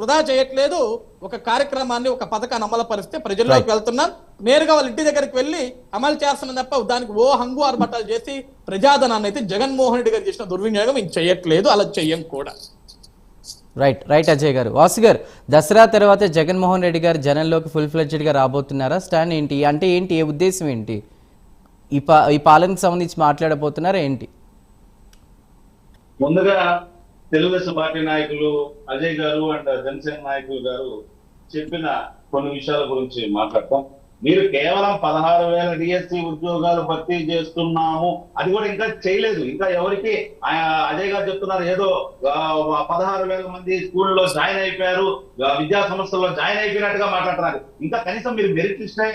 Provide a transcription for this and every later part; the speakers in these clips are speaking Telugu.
వృధా చేయట్లేదు. ఒక కార్యక్రమాన్ని ఒక పథకాన్ని అమలు పరిస్తే ప్రజల్లోకి వెళ్తున్నాం. నేరుగా వాళ్ళ ఇంటి దగ్గరికి వెళ్ళి అమలు చేస్తున్నాం తప్ప దానికి ఓ హంగు ఆర్భటాలు చేసి ప్రజాధనాన్ని అయితే జగన్మోహన్ రెడ్డి గారు చేసిన దుర్వినియోగం ఇంక చేయట్లేదు. అలా చెయ్యం కూడా. రైట్ రైట్ అజయ్ గారు. వాసు గారు దసరా తర్వాత జగన్మోహన్ రెడ్డి గారు జనంలోకి ఫుల్ ఫ్లెడ్జ్డ్గా రాబోతున్నారా? స్టాండ్ ఏంటి? అంటే ఏంటి? ఏ ఉద్దేశం ఏంటి? ఈ పా ఈ పాలనకు సంబంధించి మాట్లాడబోతున్నారా ఏంటి? ముందుగా తెలుగుదేశం పార్టీ నాయకులు అజయ్ గారు అండ్ జనసేన నాయకులు గారు చెప్పిన కొన్ని విషయాల గురించి మాట్లాడతాం. మీరు కేవలం పదహారు వేల డిఎస్సి ఉద్యోగాలు భర్తీ చేస్తున్నాము. అది కూడా ఇంకా చేయలేదు. ఇంకా ఎవరికి? అజయ్ గారు చెప్తున్నారు ఏదో పదహారు వేల మంది స్కూల్లో జాయిన్ అయిపోయారు. విద్యా సంస్థల్లో జాయిన్ అయిపోయినట్టుగా మాట్లాడుతున్నారు. ఇంకా కనీసం మీరు మెరిట్ లిస్టే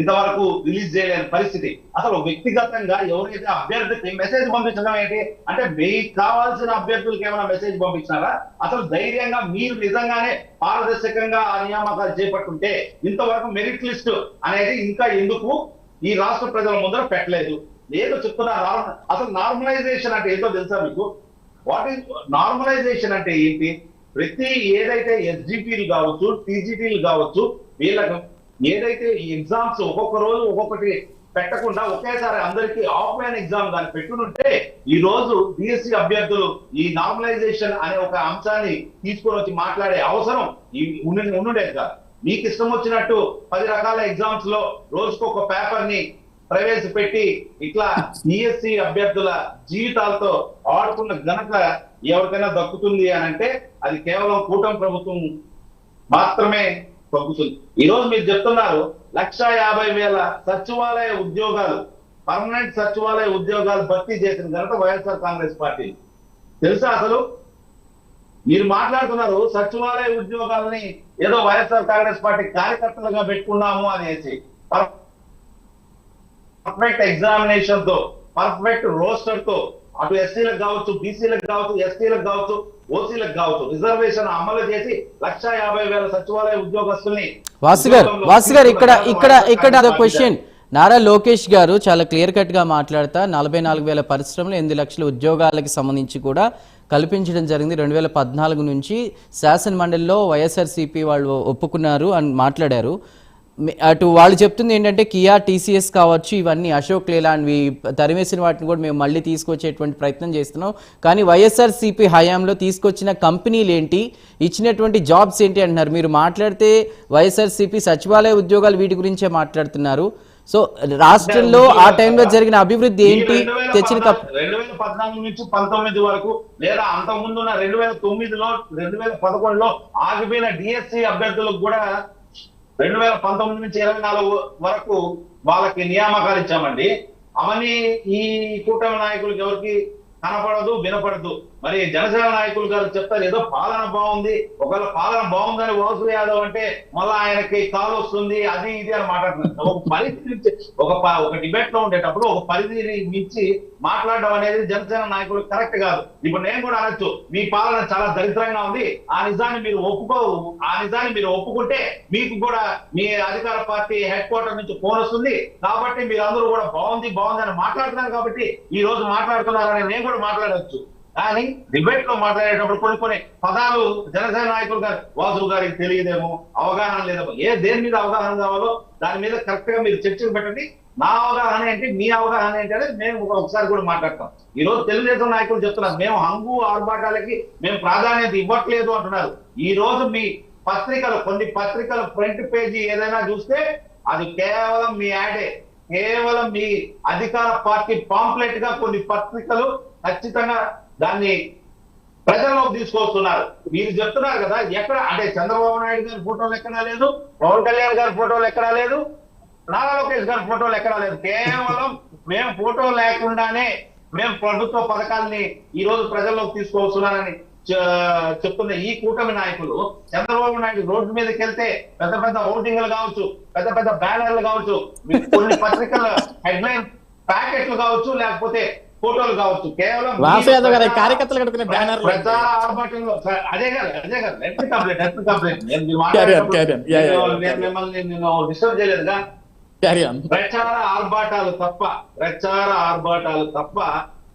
ఇంతవరకు రిలీజ్ చేయలేని పరిస్థితి. అసలు వ్యక్తిగతంగా ఎవరైతే అభ్యర్థికి మెసేజ్ పంపించడం ఏంటి? అంటే మీకు కావాల్సిన అభ్యర్థులకు ఏమైనా మెసేజ్ పంపించినారా? అసలు ధైర్యంగా మీరు నిజంగానే పారదర్శకంగా ఆ నియామకాలు చేపట్టుంటే ఇంతవరకు మెరిట్ లిస్ట్ అనేది ఇంకా ఎందుకు ఈ రాష్ట్ర ప్రజల ముందర పెట్టలేదు? ఏదో చెప్తున్నా అసలు నార్మలైజేషన్ అంటే ఏంటో తెలుసా మీకు? వాట్ ఈస్ నార్మలైజేషన్ అంటే ఏంటి? ప్రతి ఏదైతే ఎస్జిపిలు కావచ్చు టీజీటీలు కావచ్చు వీళ్ళకు ఏదైతే ఈ ఎగ్జామ్స్ ఒక్కొక్క రోజు ఒక్కొక్కటి పెట్టకుండా ఒకేసారి అందరికీ ఆఫ్లైన్ ఎగ్జామ్ దాన్ని పెట్టునుంటే ఈ రోజు డిఎస్సి అభ్యర్థులు ఈ నార్మలైజేషన్ అనే ఒక అంశాన్ని తీసుకొని వచ్చి మాట్లాడే అవసరం ఈ ఉండి ఉండుండేది కాదు. మీకు ఇష్టం వచ్చినట్టు పది రకాల ఎగ్జామ్స్లో రోజుకు ఒక పేపర్ని ప్రవేశపెట్టి ఇట్లా బిఎస్సి అభ్యర్థుల జీవితాలతో ఆడుకున్న ఘనత ఎవరికైనా దక్కుతుంది అని అంటే అది కేవలం కూటమి ప్రభుత్వం మాత్రమే తగ్గుతుంది ఈ రోజు మీరు చెప్తున్నారు లక్ష యాభై వేల సచివాలయ ఉద్యోగాలు పర్మనెంట్ సచివాలయ ఉద్యోగాలు భర్తీ చేసిన ఘనత వైఎస్ఆర్ కాంగ్రెస్ పార్టీ. తెలుసా అసలు? మీరు మాట్లాడుతున్నారు సచివాలయ ఉద్యోగాలని ఏదో వైఎస్ఆర్ కాంగ్రెస్ పార్టీ కార్యకర్తలుగా పెట్టుకున్నాము అనేసి. పర్ఫెక్ట్ ఎగ్జామినేషన్తో పర్ఫెక్ట్ రోస్టర్తో అటు ఎస్సీలకు కావచ్చు బీసీలకు కావచ్చు ఎస్టీలకు కావచ్చు ఓసీలకు కావచ్చు రిజర్వేషన్ అమలు చేసి లక్ష యాభై వేల సచివాలయ ఉద్యోగస్తుల్ని వాసు గారు ఉద్యోగంలో వాసు గారు ఇక్కడ ఇక్కడ ఇక్కడ క్వశ్చన్. నారా లోకేష్ గారు చాలా క్లియర్ కట్గా మాట్లాడతా నలభై నాలుగు వేల పరిశ్రమలు ఎనిమిది లక్షల ఉద్యోగాలకి సంబంధించి కూడా కల్పించడం జరిగింది. రెండు వేల పద్నాలుగు నుంచి శాసన మండలిలో వైఎస్ఆర్సీపీ వాళ్ళు ఒప్పుకున్నారు అని మాట్లాడారు. అటు వాళ్ళు చెప్తుంది ఏంటంటే కియా టీసీఎస్ కావచ్చు ఇవన్నీ అశోక్ లేలాండ్వి తరిమేసిన వాటిని కూడా మేము మళ్ళీ తీసుకొచ్చేటువంటి ప్రయత్నం చేస్తున్నాం. కానీ వైఎస్ఆర్సీపీ హయాంలో తీసుకొచ్చిన కంపెనీలు ఏంటి ఇచ్చినటువంటి జాబ్స్ ఏంటి అంటున్నారు? మీరు మాట్లాడితే వైఎస్ఆర్సీపీ సచివాలయ ఉద్యోగాలు వీటి గురించే మాట్లాడుతున్నారు. సో రాష్ట్రంలో ఆ టైంలో జరిగిన అభివృద్ధి ఏంటి? తెచ్చిన రెండు వేల పద్నాలుగు నుంచి పంతొమ్మిది వరకు లేదా అంతకుముందు రెండు వేల తొమ్మిదిలో రెండు వేల పదకొండులో ఆగిపోయిన డిఎస్సి అభ్యర్థులకు కూడా రెండు వేల పంతొమ్మిది నుంచి ఇరవై నాలుగు వరకు వాళ్ళకి నియామకాలు ఇచ్చామండి. అవన్నీ ఈ కూటమి నాయకులకి ఎవరికి కనపడదు వినపడదు. మరి జనసేన నాయకులు గారు చెప్తారు ఏదో పాలన బాగుంది ఒకవేళ పాలన బాగుందని వాసు యాదవ్ అంటే మళ్ళీ ఆయనకి కాల్ వస్తుంది అది ఇది అని మాట్లాడుతున్నారు. ఒక పరిధి నుంచి ఒక ప- ఒక డిబేట్లో ఉండేటప్పుడు ఒక పరిధిని మించి మాట్లాడడం అనేది జనసేన నాయకులు కరెక్ట్ కాదు. ఇప్పుడు నేను కూడా అనొచ్చు మీ పాలన చాలా దరిద్రంగా ఉంది ఆ నిజాన్ని మీరు ఒప్పుకో ఆ నిజాన్ని మీరు ఒప్పుకుంటే మీకు కూడా మీ అధికార పార్టీ హెడ్ క్వార్టర్ నుంచి ఫోన్ వస్తుంది కాబట్టి మీరు అందరూ కూడా బాగుంది బాగుంది అని మాట్లాడుతున్నారు కాబట్టి ఈ రోజు మాట్లాడుతున్నారని నేను కూడా మాట్లాడవచ్చు కానీ డిబేట్లో మాట్లాడేటప్పుడు కొన్ని కొన్ని పదాలు జనసేన నాయకులు గారు వాసు గారికి తెలియదేమో అవగాహన లేదేమో. ఏ దేని మీద అవగాహన కావాలో దాని మీద కరెక్ట్గా మీరు చర్చలు పెట్టండి. నా అవగాహన ఏంటి మీ అవగాహన ఏంటి అనేది మేము ఒకసారి కూడా మాట్లాడతాం. ఈ రోజు తెలుగుదేశం నాయకులు చెప్తున్నారు మేము హంగు ఆర్భాటాలకి మేము ప్రాధాన్యత ఇవ్వట్లేదు అంటున్నారు. ఈ రోజు మీ పత్రికలు కొన్ని పత్రికల ఫ్రంట్ పేజీ ఏదైనా చూస్తే అది కేవలం మీ యాడే కేవలం మీ అధికార పార్టీ పాంప్లెట్గా కొన్ని పత్రికలు ఖచ్చితంగా దాన్ని ప్రజల్లోకి తీసుకొస్తున్నారు. మీరు చెప్తున్నారు కదా ఎక్కడ అంటే చంద్రబాబు నాయుడు గారి ఫోటోలు ఎక్కడా లేదు పవన్ కళ్యాణ్ గారి ఫోటోలు ఎక్కడా లేదు నారా లోకేష్ గారి ఫోటోలు ఎక్కడా లేదు. కేవలం మేము ఫోటో లేకుండానే మేము ప్రభుత్వ పథకాల్ని ఈ రోజు ప్రజల్లోకి తీసుకొస్తున్నారని చెప్తున్న ఈ కూటమి నాయకులు చంద్రబాబు నాయుడు రోడ్డు మీదకి వెళ్తే పెద్ద పెద్ద హోర్డింగ్లు కావచ్చు పెద్ద పెద్ద బ్యానర్లు కావచ్చు కొన్ని పత్రికల హెడ్లైన్ ప్యాకెట్లు కావచ్చు లేకపోతే ఫోటోలు కావచ్చు కేవలం కార్యకర్తలు ప్రచార ఆర్భాటంలో అదే కాదు అదే కాదు కంప్లీట్ కంప్లీట్ నేను మిమ్మల్ని నేను డిస్టర్బ్ చేయలేదుగా. ప్రచార ఆర్భాటాలు తప్ప ప్రచార ఆర్భాటాలు తప్ప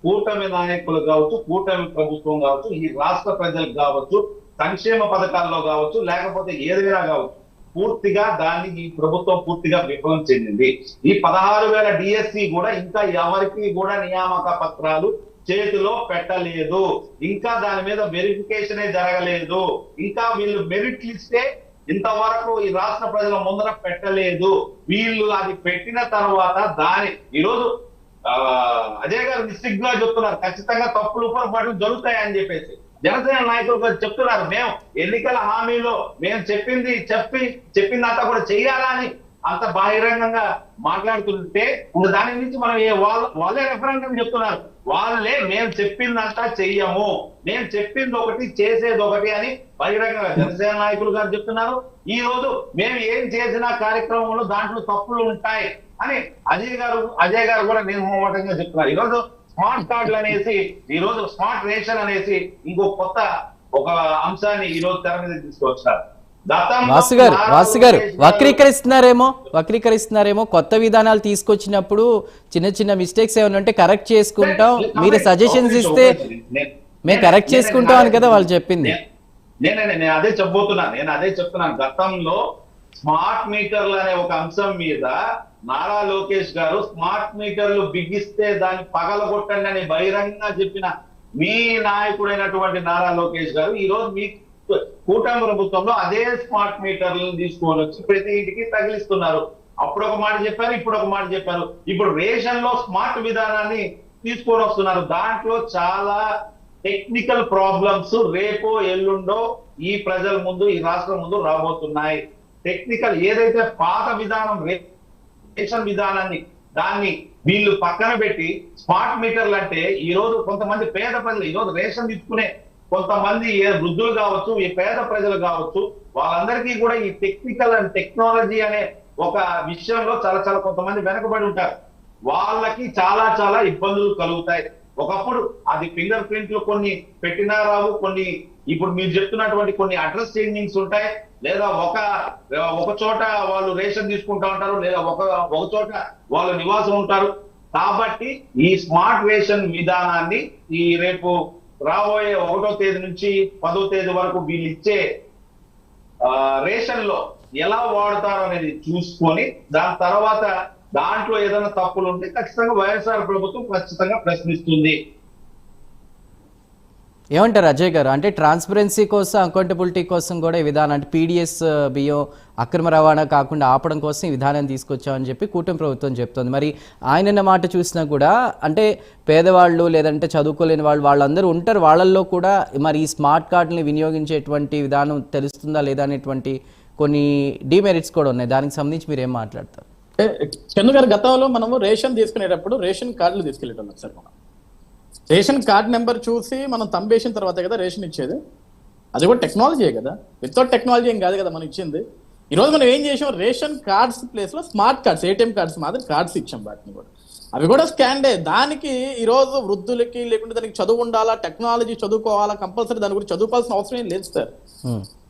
కూటమి నాయకులు కావచ్చు కూటమి ప్రభుత్వం కావచ్చు ఈ రాష్ట్ర ప్రజలకు కావచ్చు సంక్షేమ పథకాల్లో కావచ్చు లేకపోతే ఏదైనా కావచ్చు. పూర్తిగా దాన్ని ఈ ప్రభుత్వం పూర్తిగా విఫలం చెందింది. ఈ పదహారు వేల డిఎస్సి కూడా ఇంకా ఎవరికి కూడా నియామక పత్రాలు చేతిలో పెట్టలేదు. ఇంకా దాని మీద వెరిఫికేషనే జరగలేదు. ఇంకా వీళ్ళు మెరిట్ లిస్టే ఇంతవరకు ఈ రాష్ట్ర ప్రజల ముందర పెట్టలేదు. వీళ్ళు అది పెట్టిన తర్వాత దాని ఈరోజు అజయ్ గారు నిశ్చిగ్గా చెప్తున్నారు. ఖచ్చితంగా తప్పులు పొరపాట్లు జరుగుతాయని చెప్పేసి. జనసేన నాయకులు గారు చెప్తున్నారు మేము ఎన్నికల హామీలో మేము చెప్పింది చెప్పి చెప్పిందంతా కూడా చెయ్యాలని అంత బహిరంగంగా మాట్లాడుతుంటే దాని నుంచి మనం ఏ వాళ్ళ వాళ్ళే రెఫరెండం చెప్తున్నారు. వాళ్ళే మేము చెప్పిందంతా చెయ్యము. మేము చెప్పింది ఒకటి చేసేది ఒకటి అని బహిరంగంగా జనసేన నాయకులు గారు చెప్తున్నారు. ఈ రోజు మేము ఏం చేసిన కార్యక్రమంలో దాంట్లో తప్పులు ఉంటాయి అని అజయ్ గారు అజయ్ గారు కూడా నిర్మోహటంగా చెప్తున్నారు. ఈ రోజు స్మార్ట్ కార్డులు అనేసి ఈ రోజు స్మార్ట్ రేషన్ అనేసి ఇంకో కొత్త ఒక అంశాన్ని ఈ రోజు తెర మీద తీసుకొచ్చారు వాసు గారు వాసు గారు వక్రీకరిస్తున్నారేమో వక్రీకరిస్తున్నారేమో కొత్త విధానాలు తీసుకొచ్చినప్పుడు చిన్న చిన్న మిస్టేక్స్ ఏమైనా ఉంటే కరెక్ట్ చేసుకుంటాం. మీరు సజెషన్స్ ఇస్తే మేము కరెక్ట్ చేసుకుంటాం అని కదా వాళ్ళు చెప్పింది. నేనే నేను అదే చెప్పబోతున్నా నేను అదే చెప్తున్నాను. గతంలో స్మార్ట్ మీటర్లు అనే ఒక అంశం మీద నారా లోకేష్ గారు స్మార్ట్ మీటర్లు బిగిస్తే దాన్ని పగలగొట్టండి అని బహిరంగంగా చెప్పిన మీ నాయకుడైనటువంటి నారా లోకేష్ గారు ఈ రోజు మీ కూటమి ప్రభుత్వంలో అదే స్మార్ట్ మీటర్లను తీసుకొని వచ్చి ప్రతి ఇంటికి తగిలిస్తున్నారు. అప్పుడు ఒక మాట చెప్పారు ఇప్పుడు ఒక మాట చెప్పారు. ఇప్పుడు రేషన్లో స్మార్ట్ విధానాన్ని తీసుకొని వస్తున్నారు. దాంట్లో చాలా టెక్నికల్ ప్రాబ్లమ్స్ రేపో ఎల్లుండో ఈ ప్రజల ముందు ఈ రాష్ట్రం ముందు రాబోతున్నాయి. టెక్నికల్ ఏదైతే పాత విధానం రేపు రేషన్ విధానాన్ని దాన్ని వీళ్ళు పక్కన పెట్టి స్మార్ట్ మీటర్లు అంటే ఈ రోజు కొంతమంది పేద ప్రజలు ఈ రోజు రేషన్ తీసుకునే కొంతమంది ఏ వృద్ధులు కావచ్చు ఈ పేద ప్రజలు కావచ్చు వాళ్ళందరికీ కూడా ఈ టెక్నికల్ అండ్ టెక్నాలజీ అనే ఒక విషయంలో చాలా చాలా కొంతమంది వెనకబడి ఉంటారు. వాళ్ళకి చాలా చాలా ఇబ్బందులు కలుగుతాయి. ఒకప్పుడు అది ఫింగర్ ప్రింట్లు కొన్ని పెట్టినా రావు కొన్ని ఇప్పుడు మీరు చెప్తున్నటువంటి కొన్ని అడ్రస్ చేంజింగ్స్ ఉంటాయి. లేదా ఒక ఒక చోట వాళ్ళు రేషన్ తీసుకుంటా ఉంటారు లేదా ఒక ఒక చోట వాళ్ళు నివాసం ఉంటారు. కాబట్టి ఈ స్మార్ట్ రేషన్ విధానాన్ని ఈ రేపు రాబోయే ఒకటో తేదీ నుంచి పదో తేదీ వరకు వీళ్ళు ఇచ్చే రేషన్లో ఎలా వాడతారు అనేది చూసుకొని దాని తర్వాత దాంట్లో ఏదైనా తప్పులు ఉంటే ఖచ్చితంగా వైఎస్ఆర్ ప్రభుత్వం ఖచ్చితంగా ప్రశ్నిస్తుంది. ఏమంటారు అజయ్ గారు? అంటే ట్రాన్స్పరెన్సీ కోసం అకౌంటబిలిటీ కోసం కూడా ఈ విధానం అంటే పీడిఎస్ బియ్యం అక్రమ రవాణా కాకుండా ఆపడం కోసం ఈ విధానం తీసుకొచ్చామని చెప్పి కూటమి ప్రభుత్వం చెప్తోంది. మరి ఆయనన్న మాట చూసినా కూడా అంటే పేదవాళ్ళు లేదంటే చదువుకోలేని వాళ్ళు వాళ్ళందరూ ఉంటారు. వాళ్ళల్లో కూడా మరి ఈ స్మార్ట్ కార్డుని వినియోగించేటువంటి విధానం తెలుస్తుందా లేదా అనేటువంటి కొన్ని డిమెరిట్స్ కూడా ఉన్నాయి. దానికి సంబంధించి మీరు ఏం మాట్లాడతారు? చందు గారు గతంలో మనము రేషన్ తీసుకునేటప్పుడు రేషన్ కార్డులు తీసుకెళ్ళేటోళ్ళం సార్ మనం. రేషన్ కార్డ్ నెంబర్ చూసి మనం తంబేసిన తర్వాత కదా రేషన్ ఇచ్చేది. అది కూడా టెక్నాలజీయే కదా. వితౌట్ టెక్నాలజీ ఏం కాదు కదా మనం ఇచ్చింది. ఈ రోజు మనం ఏం చేసాం? రేషన్ కార్డ్స్ ప్లేస్లో స్మార్ట్ కార్డ్స్ ఏటీఎం కార్డ్స్ మాత్రం కార్డ్స్ ఇచ్చాం వాటిని కూడా. అవి కూడా స్కాండే దానికి ఈ రోజు వృద్ధులకి లేకుంటే దానికి చదువు ఉండాలా టెక్నాలజీ చదువుకోవాలా కంపల్సరీ దాని గురించి చదువుకోవాల్సిన అవసరం ఏం లేదు సార్.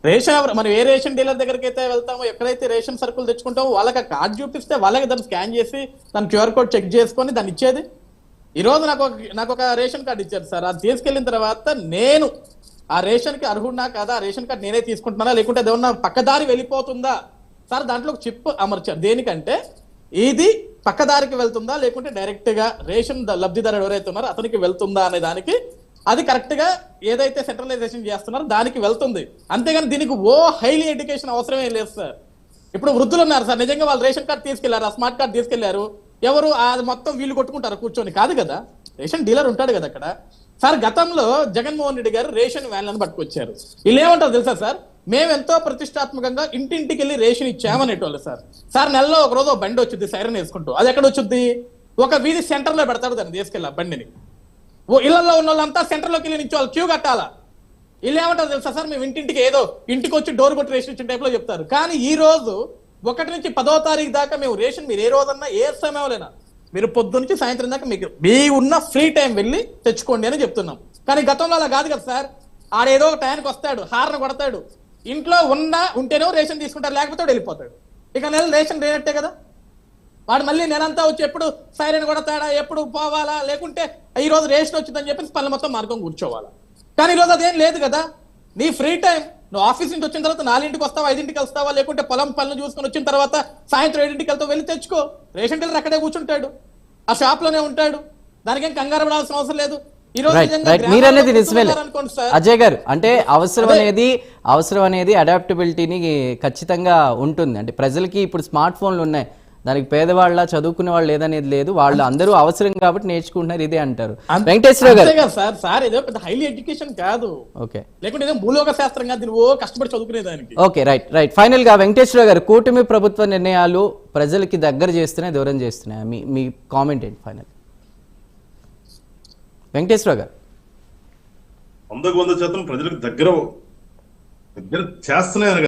రేషన్ మనం ఏ రేషన్ డీలర్ దగ్గరికి అయితే వెళ్తామో ఎక్కడైతే రేషన్ సరుకులు తెచ్చుకుంటామో వాళ్ళకి ఆ కార్డు చూపిస్తే వాళ్ళకి దాన్ని స్కాన్ చేసి దాని క్యూఆర్ కోడ్ చెక్ చేసుకొని దాన్ని ఇచ్చేది. ఈ రోజు నాకు ఒక నాకు ఒక రేషన్ కార్డు ఇచ్చారు సార్. అది తీసుకెళ్ళిన తర్వాత నేను ఆ రేషన్కి అర్హుడినా కాదా? ఆ రేషన్ కార్డు నేనే తీసుకుంటున్నానా? లేకుంటే ఏమన్నా పక్కదారి వెళ్ళిపోతుందా? సార్ దాంట్లో ఒక చిప్ అమర్చారు. దేనికంటే ఇది పక్కదారికి వెళ్తుందా? లేకుంటే డైరెక్ట్గా రేషన్ లబ్ధిదారు ఎవరైతే ఉన్నారో అతనికి వెళ్తుందా అనే దానికి అది కరెక్ట్గా ఏదైతే సెంట్రలైజేషన్ చేస్తున్నారో దానికి వెళ్తుంది. అంతేగాని దీనికి ఓ హైలీ ఎడ్యుకేషన్ అవసరమే లేదు సార్ ఇప్పుడు వృద్ధులు ఉన్నారు సార్ నిజంగా వాళ్ళు రేషన్ కార్డు తీసుకెళ్ళారు ఆ స్మార్ట్ కార్డు తీసుకెళ్ళారు? ఎవరు అది మొత్తం వీళ్ళు కొట్టుకుంటారు కూర్చొని. కాదు కదా రేషన్ డీలర్ ఉంటాడు కదా అక్కడ. సార్ గతంలో జగన్మోహన్ రెడ్డి గారు రేషన్ వ్యాన్లను పట్టుకొచ్చారు. వీళ్ళు ఏమంటారు తెలుసా సార్ మేము ఎంతో ప్రతిష్టాత్మకంగా ఇంటింటికి వెళ్ళి రేషన్ ఇచ్చామనేటోళ్ళు సార్ సార్ నెలలో ఒక రోజు బండి వచ్చింది సైరన్ వేసుకుంటూ. అది ఎక్కడ వచ్చింది? ఒక వీధి సెంటర్లో పెడతాడు దాన్ని తీసుకెళ్ళి బండిని. ఓ ఇళ్ళలో ఉన్న వాళ్ళంతా సెంటర్లోకి వెళ్ళి నిల్చోవాలి క్యూ కట్టాలా? ఇల్లు ఏమంటారు తెలుసా సార్? మేము ఇంటింటికి ఏదో ఇంటికి వచ్చి డోర్ కొట్టి రేషన్ ఇచ్చిన టైప్లో చెప్తారు. కానీ ఈ రోజు ఒకటి నుంచి పదో తారీఖు దాకా మేము రేషన్ మీరు ఏ రోజన్నా ఏ సమయంలోనా మీరు పొద్దు నుంచి సాయంత్రం దాకా మీకు మీ ఉన్న ఫ్రీ టైం వెళ్ళి తెచ్చుకోండి అని చెప్తున్నాం. కానీ గతంలో అలా కాదు కదా సార్. ఆడేదో ఒక టైంకి వస్తాడు హార్న్ కొడతాడు. ఇంట్లో ఉన్నా ఉంటేనో రేషన్ తీసుకుంటారు లేకపోతే వెళ్ళిపోతాడు. ఇక నెల రేషన్ లేనట్టే కదా. వాడు మళ్ళీ నెలంతా వచ్చి ఎప్పుడు సైరన్ కొడతాడా ఎప్పుడు పోవాలా? లేకుంటే ఈ రోజు రేషన్ వచ్చిందని చెప్పి పనులు మొత్తం మార్గం కూర్చోవాలా? కానీ ఈ రోజు అదేం లేదు కదా. నీ ఫ్రీ టైం నువ్వు ఆఫీస్ నుంచి వచ్చిన తర్వాత నాలుగింటికి వస్తావా ఐదింటికి వస్తావా లేకుంటే పొలం పనులు చూసుకొని వచ్చిన తర్వాత సాయంత్రం ఏడింటికి వెళ్తావు? వెళ్ళి తెచ్చుకో. రేషన్ డీలర్ అక్కడే కూర్చుంటాడు. ఆ షాప్లోనే ఉంటాడు. దానికేం కంగారు పడాల్సిన అవసరం లేదు. మీరనేది నిజమే అజయ్ గారు అంటే అవసరం. అనేది అవసరం అనేది అడాప్టబిలిటీని ఖచ్చితంగా ఉంటుంది. అంటే ప్రజలకి ఇప్పుడు స్మార్ట్ ఫోన్లు ఉన్నాయి. దానికి పేదవాళ్ళ చదువుకునే వాళ్ళు లేదనేది లేదు. వాళ్ళు అందరూ అవసరం కాబట్టి నేర్చుకుంటున్నారు ఇదే అంటారు. వెంకటేశ్వర గారు. సార్. సార్ ఏదో పెద్ద హైలీ ఎడ్యుకేషన్ కాదు. ఓకే. లేకుంటే ఏదో భూలోక శాస్త్రం కాదు దీన్ని ఓ కష్టపడి ఓకే రైట్ రైట్. ఫైనల్గా వెంకటేశ్వర గారు కూటమి ప్రభుత్వ నిర్ణయాలు ప్రజలకి దగ్గర చేస్తున్నాయి దూరం చేస్తున్నాయి? మీ మీ కామెంట్ ఏంటి ఫైనల్ వెంకటేశ్వర గారు. వందకు వంద శాతం ప్రజలకు దగ్గర దగ్గర చేస్తున్నాయని